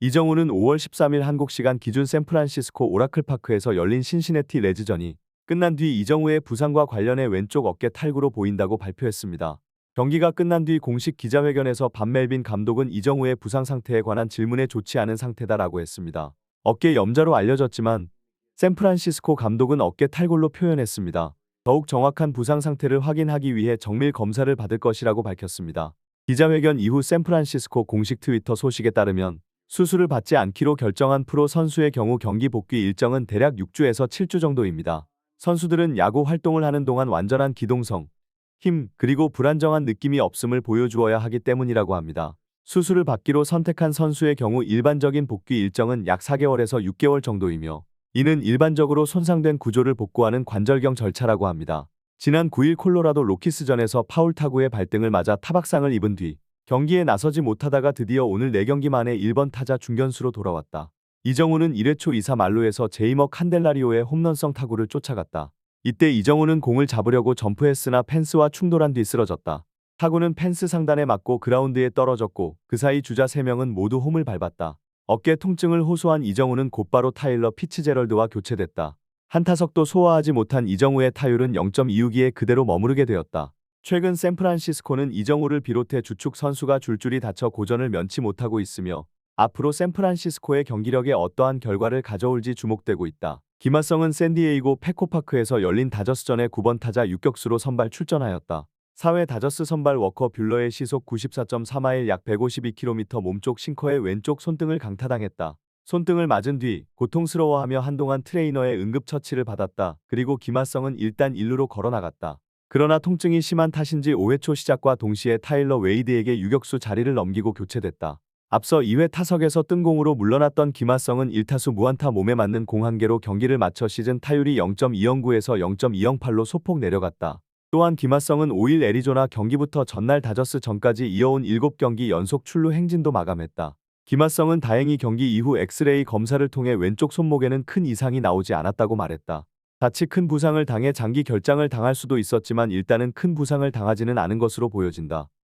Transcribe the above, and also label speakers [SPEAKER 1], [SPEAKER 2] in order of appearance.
[SPEAKER 1] 이정우는 5월 13일 한국 시간 기준 샌프란시스코 오라클파크에서 열린 신시내티 레즈전이 끝난 뒤 이정우의 부상과 관련해 왼쪽 어깨 탈구로 보인다고 발표했습니다. 경기가 끝난 뒤 공식 기자회견에서 반멜빈 감독은 이정우의 부상 상태에 관한 질문에 좋지 않은 상태다라고 했습니다. 어깨 염자로 알려졌지만 샌프란시스코 감독은 어깨 탈골로 표현했습니다. 더욱 정확한 부상 상태를 확인하기 위해 정밀 검사를 받을 것이라고 밝혔습니다. 기자회견 이후 샌프란시스코 공식 트위터 소식에 따르면 수술을 받지 않기로 결정한 프로 선수의 경우 경기 복귀 일정은 대략 6주에서 7주 정도입니다. 선수들은 야구 활동을 하는 동안 완전한 기동성, 힘, 그리고 불안정한 느낌이 없음을 보여주어야 하기 때문이라고 합니다. 수술을 받기로 선택한 선수의 경우 일반적인 복귀 일정은 약 4개월에서 6개월 정도이며 이는 일반적으로 손상된 구조를 복구하는 관절경 절차라고 합니다. 지난 9일 콜로라도 로키스전에서 파울 타구의 발등을 맞아 타박상을 입은 뒤 경기에 나서지 못하다가 드디어 오늘 4경기 만에 1번 타자 중견수로 돌아왔다. 이정우는 1회 초 2사 말루에서 제이머 칸델라리오의 홈런성 타구를 쫓아갔다. 이때 이정우는 공을 잡으려고 점프했으나 펜스와 충돌한 뒤 쓰러졌다. 타구는 펜스 상단에 맞고 그라운드에 떨어졌고 그 사이 주자 3명은 모두 홈을 밟았다. 어깨 통증을 호소한 이정우는 곧바로 타일러 피츠제럴드와 교체됐다. 한 타석도 소화하지 못한 이정우의 타율은 0.26에 그대로 머무르게 되었다. 최근 샌프란시스코는 이정우를 비롯해 주축 선수가 줄줄이 다쳐 고전을 면치 못하고 있으며 앞으로 샌프란시스코의 경기력에 어떠한 결과를 가져올지 주목되고 있다. 김하성은 샌디에이고 페코파크에서 열린 다저스전에 9번 타자 유격수로 선발 출전하였다. 4회 다저스 선발 워커 뷰러의 시속 94.3마일 약 152km 몸쪽 싱커의 왼쪽 손등을 강타당했다. 손등을 맞은 뒤 고통스러워하며 한동안 트레이너의 응급처치를 받았다. 그리고 김하성은 일단 1루로 걸어나갔다. 그러나 통증이 심한 탓인지 5회 초 시작과 동시에 타일러 웨이드에게 유격수 자리를 넘기고 교체됐다. 앞서 2회 타석에서 뜬공으로 물러났던 김하성은 1타수 무안타 몸에 맞는 공 한 개로 경기를 마쳐 시즌 타율이 0.209에서 0.208로 소폭 내려갔다. 또한 김하성은 5일 애리조나 경기부터 전날 다저스 전까지 이어온 7경기 연속 출루 행진도 마감했다. 김하성은 다행히 경기 이후 엑스레이 검사를 통해 왼쪽 손목에는 큰 이상이 나오지 않았다고 말했다. 자칫 큰 부상을 당해 장기 결장을 당할 수도 있었지만 일단은 큰 부상을 당하지는 않은 것으로 보여진다.